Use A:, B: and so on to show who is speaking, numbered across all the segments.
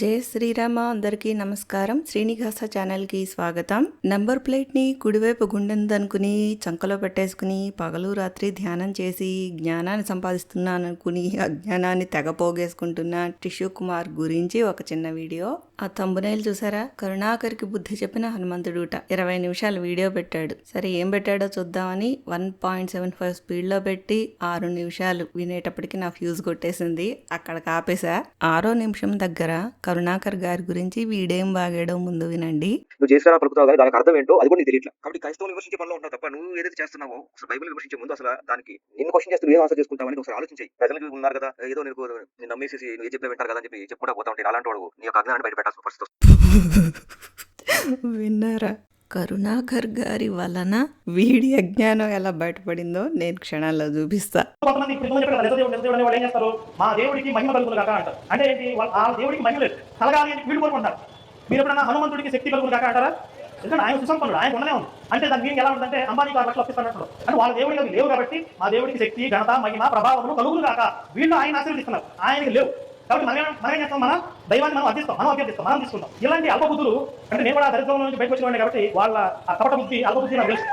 A: జై శ్రీరామ అందరికీ నమస్కారం. శ్రీనివాస ఛానల్కి స్వాగతం. నంబర్ ప్లేట్ని కుడివైపు గుండెందనుకుని చంకలో పెట్టేసుకుని పగలు రాత్రి ధ్యానం చేసి జ్ఞానాన్ని సంపాదిస్తున్నాను అనుకుని అజ్ఞానాన్ని తెగపోగేసుకుంటున్న టిష్యూ కుమార్ గురించి ఒక చిన్న వీడియో. ఆ తంబునేలు చూసారా? కరుణాకర్కి బుద్ధి చెప్పిన హనుమంతుడుట ఇరవై నిమిషాలు వీడియో పెట్టాడు. సరే ఏం పెట్టాడో చూద్దామని వన్ పాయింట్ సెవెన్ ఫైవ్ స్పీడ్లో పెట్టి ఆరు నిమిషాలు వినేటప్పటికి నా ఫ్యూజ్ కొట్టేసింది. అక్కడ కాపేశా. ఆరో నిమిషం దగ్గర కరుణాకర్ గారి గురించి వీడేం బాగాడో ముందు వినండి.
B: నువ్వు చేస్తారా పలుకుతావు కానీ దానికి అర్థం ఏంటో అది కూడా నీకు తెలియట్లేదు కాబట్టి క్రైస్తవులు విమర్శించే పనిలో ఉంటావు తప్ప నువ్వు ఏదైతే చేస్తున్నావో అసలు బైబిల్ విమర్శించే ముందు అసలు దానికి నిన్ను క్వశ్చన్ చేస్తూ ఏం ఆన్సర్ చేసుకుంటావు అని ఒకసారి ఆలోచించాయి. ప్రజలకు ఉన్నారు కదా ఏదో నీకు నేను నమ్మేసేసి నువ్వు ఏ చెప్పినా వింటారు కదా అని చెప్పి చెప్పుకుంటా పోతా ఉంటాయి. అలాంటి వాడు నీ యొక్క అజ్ఞానాన్ని బయట పెట్టాల్సిన పరిస్థితి.
A: విన్నారా? కరుణాకర్ గారి వలన వీడి అజ్ఞానం ఎలా బయటపడిందో నేను క్షణాల్లో చూపిస్తా.
C: చేస్తారు? మా దేవుడికి మహిమ కలుగును కాక అంటారు. అంటే ఏంటి? ఆ దేవుడికి మహిమ లేదు. కలగాలి అని వీళ్ళు కోరుకుంటారు. మీరు ఎప్పుడన్నా హనుమంతుడికి శక్తి కలుగును కాక అంటారా? ఎందుకంటే ఆయన సుసంపన్నుడు. ఆయన ఉండనే ఉంది. అంటే దాని మీనింగ్ ఎలా ఉంటుందంటే అంబానీకి ఆరు లక్షలు అప్పిస్తున్నట్లు అంటే వాళ్ళ దేవుడికి లేవు కాబట్టి మా దేవుడికి శక్తి ఘనత మహిమ ప్రభావములు కలుగును కాక వీళ్ళు ఆయన ఆశీర్వదిస్తున్నారు. ఆయనకి లేవు. కాబట్టి మనం మనం ఏం చేస్తాం మనం దైవాన్ని మనం అర్థిస్తాం మనం అభ్యర్థిస్తాం మనం తీసుకుంటాం. ఇలాంటి అల్పబుద్ధులు అంటే నేను కూడా ఆ దరిద్రం నుంచి బయటకు వచ్చిన కాబట్టి వాళ్ళ ఆ కపట బుద్ధి అల్పబుద్ధి నాకు తెలుసు.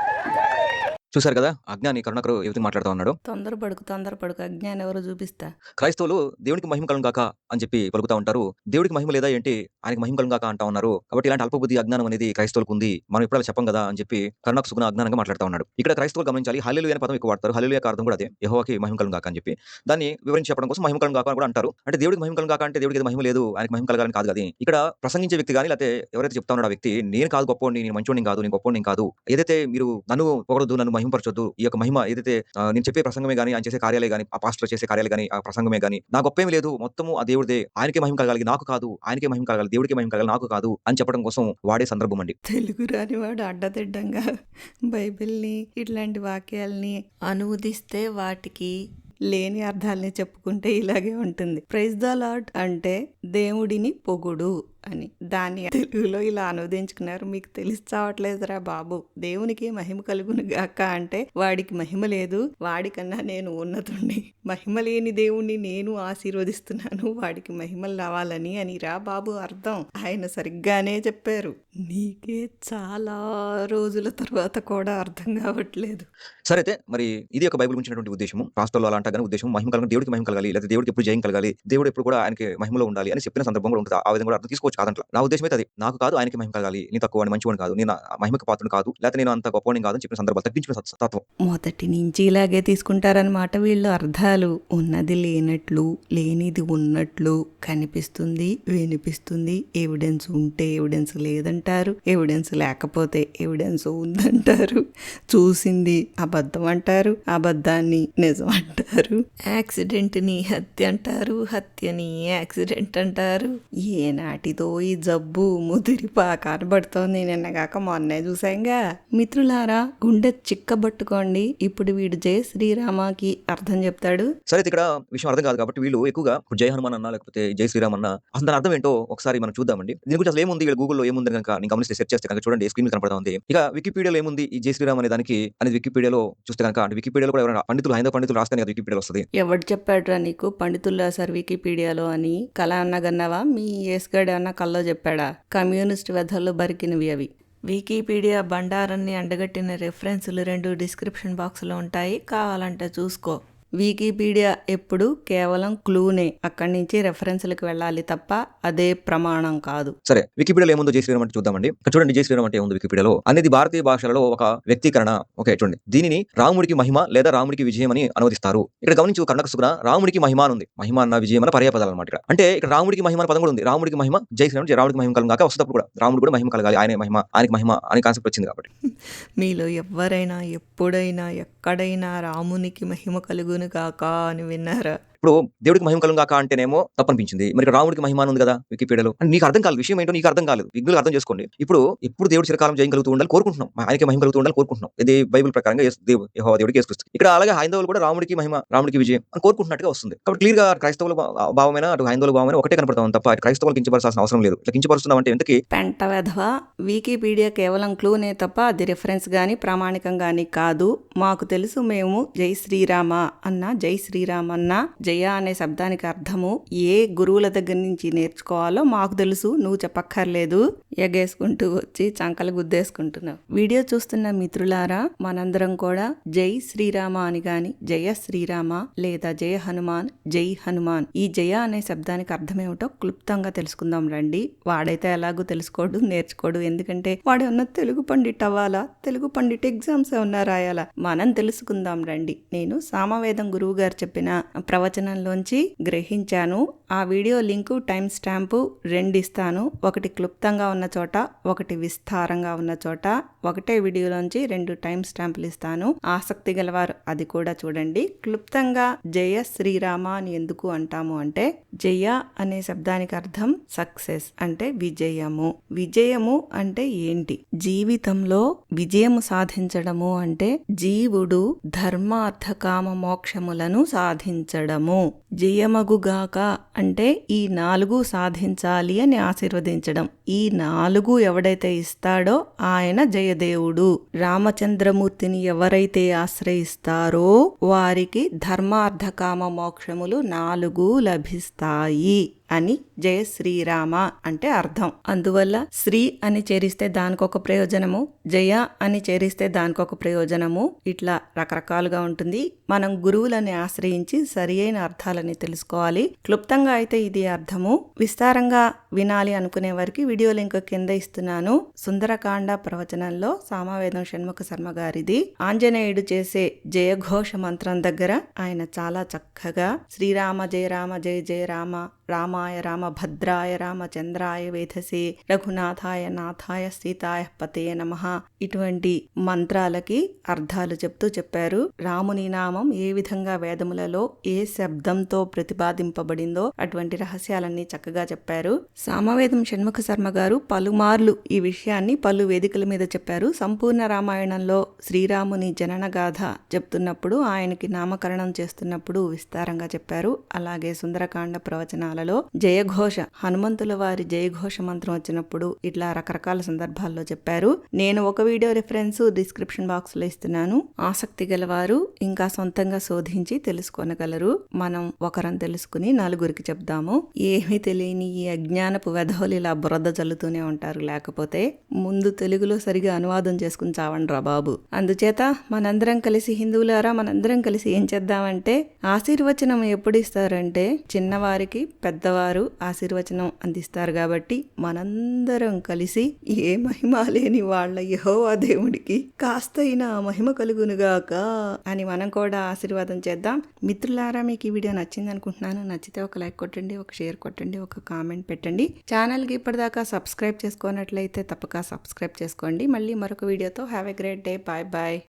B: చూశారు కదా? అజ్ఞాని కరుణాకరు విధంగా మాట్లాడుతూ ఉన్నాడు?
A: తొందరపడుకు తొందరపడుకు అజ్ఞానం ఎవరో చూపిస్తా?
B: క్రైస్తవులు దేవుడికి మహిమ కలం కాక అని చెప్పి పలుకుతా ఉంటారు. దేవుడికి మహిమ లేదా ఏంటి? ఆయనకి మహిమ కలం కాక అంటా ఉన్నారు. కాబట్టి ఇలాంటి అల్పబుద్ధి అజ్ఞానం అనేది క్రైస్తవులకు ఉంది. మనం ఇప్పుడు చెప్పం కదా? అని చెప్పి కరుణాకు సుగుణ అజ్ఞానంగా మాట్లాడుతూ ఉన్నాడు. ఇక్కడ క్రైస్తవులు గమనించాలి. హల్లేలు అనే పదం ఎక్కువ వాడతారు. హల్లేలు అర్థం కూడా అదే. యహోవాకి మహిమ కలం కాక అని చెప్పి. దాన్ని వివరించి చెప్పడం కోసం మహిమ కలం కాక కూడా అంటారు. అంటే దేవుడికి మహిమ కలం కాక అంటే దేవుడికి మహిమ లేదు ఆయనకి మహిమ కలగాలని కాదు కదా ఇక్కడ ప్రసంగించే వ్యక్తి కానీ లేకపోతే ఎవరైతే చెప్తా ఉన్నాడో ఆ వ్యక్తి నేను కాదు గొప్పవాడిని నేను మంచోడిని కాదు నేను గొప్పవాడిని కాదు. ఏదైతే మీరు నన్ను పొగడదు నన్ను మహిమపరచొద్దు. ఈ యొక్క మహిమ ఏదైతే నేను చెప్పే ప్రసంగమే కానీ ఆయన చేసే కార్యాలే కానీ ఆ పాస్టర్ చేసే కార్యాలే కానీ ఆ ప్రసంగమే కానీ నా గొప్పేమి లేదు. మొత్తము ఆ దేవుడిదే. ఆయనకే మహిమ కలగాలి నాకు కాదు. ఆయనకే మహిమ కలగాలి దేవుడికి మహిమ కలగాలి నాకు కాదు అని చెప్పడం కోసం వాడే సందర్భం అండి.
A: తెలుగు రానివాడు అడ్డదిడ్డంగా బైబిల్ని ఇట్లాంటి వాక్యాల్ని అనువదిస్తే వాటికి లేని అర్థాలని చెప్పుకుంటే ఇలాగే ఉంటుంది. ప్రైజ్ ద లాడ్ అంటే దేవుడిని పొగుడు. అని దాన్ని తెలుగులో ఇలా అనువదించుకున్నారు. మీకు తెలిసి చావట్లేదురా బాబు. దేవునికి మహిమ కలుగును గాక అంటే వాడికి మహిమ లేదు. వాడికన్నా నేను ఉన్నతుండి మహిమ లేని దేవుణ్ణి నేను ఆశీర్వదిస్తున్నాను. వాడికి మహిమలు రావాలని అని. రా బాబు అర్థం. ఆయన సరిగ్గానే చెప్పారు. నీకే చాలా రోజుల తర్వాత కూడా అర్థం కావట్లేదు.
B: సరే అయితే మరి ఇది ఒక బైబిల్ గురించినటువంటి ఉద్దేశం రాష్ట్రంలో అలా ఉద్దేశం మహిమ కలగాలి దేవుడికి మహిమ కలగాలి లేదా దేవుడికి ఎప్పుడు జయం కలగాలి దేవుడు ఎప్పుడు కూడా ఆయనకి మహిమలో ఉండాలి అని చెప్పిన సందర్భం కూడా ఉంటుంది. ఆ విధంగా అర్థం తీసుకోవచ్చు. కాదంట నా ఉద్దేశం అయితే అది. నాకు కాదు ఆయనకి మహిమ కలగాలి. నేను తక్కువ మంచివాడు కాదు. నేను మహిమకి పాత్రను కాదు. లేకపోతే నేను అంత గొప్పవాడిని కాదు చెప్పిన సందర్భాలు తగ్గించిన తత్వం.
A: మొదటి నుంచి ఇలాగే తీసుకుంటారనమాట వీళ్ళు. అర్థాలు ఉన్నది లేనట్లు లేనిది ఉన్నట్లు కనిపిస్తుంది వినిపిస్తుంది. ఎవిడెన్స్ ఉంటే ఎవిడెన్స్ లేదంటారు. ఎవిడెన్స్ లేకపోతే ఎవిడెన్స్ ఉందంటారు. చూసింది అబద్ధం అంటారు. అబద్ధాన్ని నిజం అంటారు. యాక్సిడెంట్ని హత్య అంటారు. హత్యని యాక్సిడెంట్ అంటారు. ఏనాటిదో ఈ జబ్బు ముదిరిపా కనబడుతోంది నిన్నగాక మొన్నే చూసాంగా. మిత్రులారా గుండె చిక్కబట్టుకోండి. ఇప్పుడు వీడు జయ శ్రీరామకి అర్థం చెప్తాడు.
B: సరే ఇక్కడ విషయం అర్థం కాదు కాబట్టి వీళ్ళు ఎక్కువగా ఇప్పుడు జై హనుమాన్ అన్నా లేకపోతే జై శ్రీరామ్ అన్న అసలు దాని అర్థం ఏంటో ఒకసారి మనం చూద్దామండి. దీని గురించి అసలు ఏముంది? వీళ్ళు గూగుల్లో ఏముంది కనుక నేను గమనిస్తే సెర్చ్ చేస్తే కనుక చూడండి స్క్రీన్ కనపడతా ఉంది ఇక వికీపీడియాలో ఏముంది? ఈ జై శ్రీరామ్ అనే దానికి అనేది వికీపీడియాలో చూస్తే కనుక అంటే వికీపీడియాలో కూడా ఎవరైనా పండితులు హైందవ పండితులు రాస్తే కదా వికీపీడియాలో వస్తుంది.
A: ఎవడు చెప్పాడురా నీకు? పండితులు రాశారు వికీపీడియాలో అని? కళ అన్నగన్నావా? మీ ఏసుగాడు అన్న కల్లో చెప్పాడా? కమ్యూనిస్ట్ వెధల్లో బరికినవి అవి. వికీపీడియా బండారాన్ని అండగట్టిన రెఫరెన్సులు రెండు డిస్క్రిప్షన్ బాక్స్లో ఉంటాయి. కావాలంటే చూసుకో. వికీపీడియా ఎప్పుడు కేవలం క్లూనే. అక్కడి నుంచి రెఫరెన్స్లకు వెళ్ళాలి తప్ప అదే ప్రమాణం కాదు.
B: సరే వికీపీడియాలో ఏముందో జై శ్రీరామ్ అంటే చూద్దామండి. చూడండి జై శ్రీరామ్ అంటే ఏముంది వికీపీడియాలో? అనేది భారతీయ భాషలలో ఒక వ్యక్తీకరణ. ఓకే చూడండి. దీనిని రాముడికి మహిమ లేదా రాముడికి విజయం అని అనువదిస్తారు. ఇక్కడ గమనించు కర్ణక సుగుణ రాముడికి మహిమ ఉంది. మహిమ అన్న విజయం అన్న పర్యాపదాలు అనమాట ఇక్కడ. అంటే ఇక్కడ రాముడికి మహిమ పదం కూడా ఉంది. రాముడికి మహిమ జై శ్రీరామ్ రాముడికి మహిమ కలగాక వస్తప్పుడు కూడా రాముడు కూడా మహిమ కలగాలి. ఆయన మహిమ ఆయనకి మహిమ అనే కాన్సెప్ట్ వచ్చింది కాబట్టి.
A: మీలో ఎవరైనా ఎప్పుడైనా ఎక్కడైనా రామునికి మహిమ కలుగును కాక అని విన్నారా?
B: ఇప్పుడు దేవుడికి మహిమ కలం కాక అంటేనేమో తప్పనిపించింది. మరి రాముడికి మహిమాను ఉంది కదా వికీపీడియాలో. నీకు అర్థం కాలేదు విషయం ఏంటో నీకు అర్థం కాలేదు. విఘ్నులు అర్థం చేసుకోండి. ఇప్పుడు ఎప్పుడు దేవుడు చిరకాలం జయం కలుగుతూ ఉండాలి కోరుకుంటున్నాం. ఆయనకి మహిమ కలుగుతూ ఉండాలి కోరుకుంటున్నాం. ఇది బైబిల్ ప్రకారంగా దేవుడికి వేసుకొస్తుంది ఇక్కడ అలాగే హైందవులు కూడా రాముడికి మహిమ రాముడికి విజయం అని కోరుకుంటున్నట్టుగా వస్తుంది. కాబట్టి క్లియర్గా క్రైస్తవుల భావమైన అటు హైందవుల భావమైన ఒకటే కనపడతాం తప్ప క్రైస్తవులు కించపరచాల్సిన అవసరం లేదు. ఇట్లా కించపరుస్తున్నాం అంటే ఎందుకు?
A: పెంట వెధవ వికీపీడియా కేవలం క్లూనే తప్ప అది రిఫరెన్స్ గాని ప్రామాణికం గాని కాదు. మాకు తెలుసు మేము జై శ్రీరామ అన్న జై శ్రీరామ్ అన్న జై జయ అనే శబ్దానికి అర్థము ఏ గురువుల దగ్గర నుంచి నేర్చుకోవాలో మాకు తెలుసు నువ్వు చెప్పక్కర్లేదు. ఎగేసుకుంటూ వచ్చి చంకలు గుద్దేసుకుంటున్నావు. వీడియో చూస్తున్న మిత్రులారా మనందరం కూడా జై శ్రీరామ అని గాని జయ శ్రీరామ లేదా జయ హనుమాన్ జై హనుమాన్ ఈ జయ అనే శబ్దానికి అర్థమేమిటో క్లుప్తంగా తెలుసుకుందాం రండి. వాడైతే ఎలాగో తెలుసుకోడు నేర్చుకోడు. ఎందుకంటే వాడు ఉన్న తెలుగు పండిట్ అవ్వాలా? తెలుగు పండిట్ ఎగ్జామ్స్ ఏమన్నా రాయాలా? మనం తెలుసుకుందాం రండి. నేను సామవేదం గురువు గారు చెప్పిన ప్రవచన ప్రవచనంలోంచి గ్రహించాను. ఆ వీడియో లింకు టైం స్టాంపు రెండు ఇస్తాను ఒకటి క్లుప్తంగా ఉన్న చోట ఒకటి విస్తారంగా ఉన్న చోట. ఒకటే వీడియోలోంచి రెండు టైం స్టాంపులు ఇస్తాను. ఆసక్తి గలవారు అది కూడా చూడండి. క్లుప్తంగా జయ శ్రీరామ అని ఎందుకు అంటాము అంటే జయ అనే శబ్దానికి అర్థం సక్సెస్ అంటే విజయము. విజయము అంటే ఏంటి? జీవితంలో విజయము సాధించడము అంటే జీవుడు ధర్మార్థ కామ మోక్షములను సాధించడము. జయమగుగాక అంటే ఈ నాలుగు సాధించాలి అని ఆశీర్వదించడం. ఈ నాలుగు ఎవడైతే ఇస్తాడో ఆయన జయదేవుడు. రామచంద్రమూర్తిని ఎవరైతే ఆశ్రయిస్తారో వారికి ధర్మార్థకామ మోక్షములు నాలుగు లభిస్తాయి. అని జయ శ్రీరామ అంటే అర్థం. అందువల్ల శ్రీ అని చేరిస్తే దానికొక ప్రయోజనము జయ అని చేరిస్తే దానికొక ప్రయోజనము ఇట్లా రకరకాలుగా ఉంటుంది. మనం గురువులని ఆశ్రయించి సరి అయిన అర్థాలని తెలుసుకోవాలి. క్లుప్తంగా అయితే ఇది అర్థము. విస్తారంగా వినాలి అనుకునే వారికి వీడియో లింక్ కింద ఇస్తున్నాను. సుందరకాండ ప్రవచనంలో సామవేదం షణ్ముఖ శర్మ గారిది. ఆంజనేయుడు చేసే జయఘోష మంత్రం దగ్గర ఆయన చాలా చక్కగా శ్రీరామ జయ రామ జయ జయ రామ రామాయ రామ భద్రాయ రామచంద్రాయ వేధసే రఘునాథాయ నాథాయ సీతాయ పతే నమ ఇటువంటి మంత్రాలకి అర్థాలు చెప్తూ చెప్పారు. రాముని నామం ఏ విధంగా వేదములలో ఏ శబ్దంతో ప్రతిపాదింపబడిందో అటువంటి రహస్యాలన్నీ చక్కగా చెప్పారు. సామవేదం షణ్ముఖ శర్మ గారు పలుమార్లు ఈ విషయాన్ని పలు వేదికల మీద చెప్పారు. సంపూర్ణ రామాయణంలో శ్రీరాముని జనన గాథ చెప్తున్నప్పుడు ఆయనకి నామకరణం చేస్తున్నప్పుడు విస్తారంగా చెప్పారు. అలాగే సుందరకాండ ప్రవచనాలలో జయఘోష హనుమంతుల వారి జయఘోష మంత్రం వచ్చినప్పుడు ఇట్లా రకరకాల సందర్భాల్లో చెప్పారు. నేను ఒక వీడియో రిఫరెన్స్ డిస్క్రిప్షన్ బాక్స్లో ఇస్తున్నాను. ఆసక్తి గలవారు ఇంకా సొంతంగా శోధించి తెలుసుకోనగలరు. మనం ఒకరం తెలుసుకుని నలుగురికి చెప్దాము. ఏమీ తెలియని ఈ అజ్ఞానపు వెధవులు ఇలా బురద జల్లుతూనే ఉంటారు. లేకపోతే ముందు తెలుగులో సరిగా అనువాదం చేసుకుని చావండ్రా బాబు. అందుచేత మనందరం కలిసి హిందువులారా మనందరం కలిసి ఏం చేద్దామంటే ఆశీర్వచనం ఎప్పుడు ఇస్తారంటే చిన్నవారికి పెద్దవారు ఆశీర్వచనం అందిస్తారు కాబట్టి మనందరం కలిసి ఏ మహిమ లేని వాళ్ళ యహోవా దేవుడికి కాస్తైనా మహిమ కలుగునుగాక అని మనం కూడా ఆశీర్వాదం చేద్దాం. మిత్రులారా మీకు ఈ వీడియో నచ్చింది అనుకుంటున్నాను. నచ్చితే ఒక లైక్ కొట్టండి ఒక షేర్ కొట్టండి ఒక కామెంట్ పెట్టండి. ఛానల్కి ఇప్పటిదాకా సబ్స్క్రైబ్ చేసుకోనట్లయితే తప్పక సబ్స్క్రైబ్ చేసుకోండి. మళ్ళీ మరొక వీడియోతో. Have a great day. Bye bye.